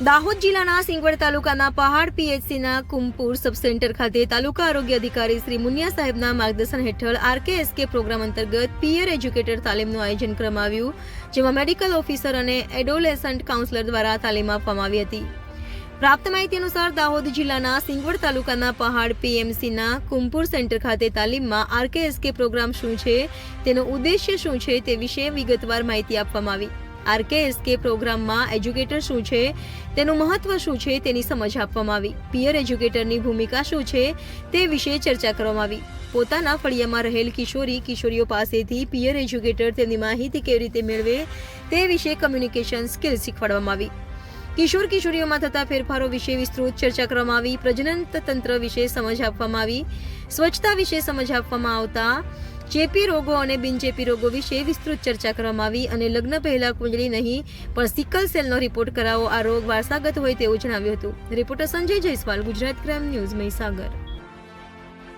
દાહોદ જિલ્લાના સિંગવડ તાલુકાના પહાડ પીએચસીના કુમપુર સબસેન્ટર ખાતે તાલુકા આરોગ્ય અધિકારી શ્રી મુનિયા સાહેબના માર્ગદર્શન હેઠળ આરકેએસકે પ્રોગ્રામ અંતર્ગત પિયર એજ્યુકેટર તાલીમનું આયોજન કરવામાં આવ્યું જેમાં મેડિકલ ઓફિસર અને એડોલેસન્ટ કાઉન્સલર દ્વારા તાલીમ આપવામાં આવી હતી. પ્રાપ્ત માહિતી અનુસાર દાહોદ જિલ્લાના સિંગવડ તાલુકાના પહાડ પીએમસીના કુમપુર સેન્ટર ખાતે તાલીમમાં આરકેએસકે પ્રોગ્રામ શું છે, તેનો ઉદ્દેશ્ય શું છે તે વિશે વિગતવાર માહિતી આપવામાં આવી. આરકેએસકે પ્રોગ્રામમાં એજ્યુકેટર શું છે, તેનું મહત્વ શું છે તેની સમજ આપવામાં આવી. પિયર એજ્યુકેટરની ભૂમિકા શું છે તે વિશે ચર્ચા કરવામાં આવી. પોતાના ફળિયામાં રહેલ કિશોરી કિશોરીઓ પાસેથી પિયર એજ્યુકેટર તેમની માહિતી કેવી રીતે મેળવે તે વિશે કમ્યુનિકેશન સ્કિલ શીખવાડવામાં આવી. કિશોર કિશોરીઓમાં થતા ફેરફારો વિશે વિસ્તૃત ચર્ચા કરવામાં આવી. પ્રજનન તંત્ર વિશે સમજ આપવામાં આવી. સ્વચ્છતા વિશે સમજ આપવામાં આવતા ચેપી રોગો અને બિનચેપી રોગો વિશે વિસ્તૃત ચર્ચા કરવામાં આવી અને લગ્ન પહેલા કુંડળી નહીં, પણ સિકલ સેલનો રિપોર્ટ કરાવો. આ રોગ વારસાગત હોય તેવું જણાવ્યું હતું. Reporter Sanjay Jaiswal, Gujarat crime news Mahisagar.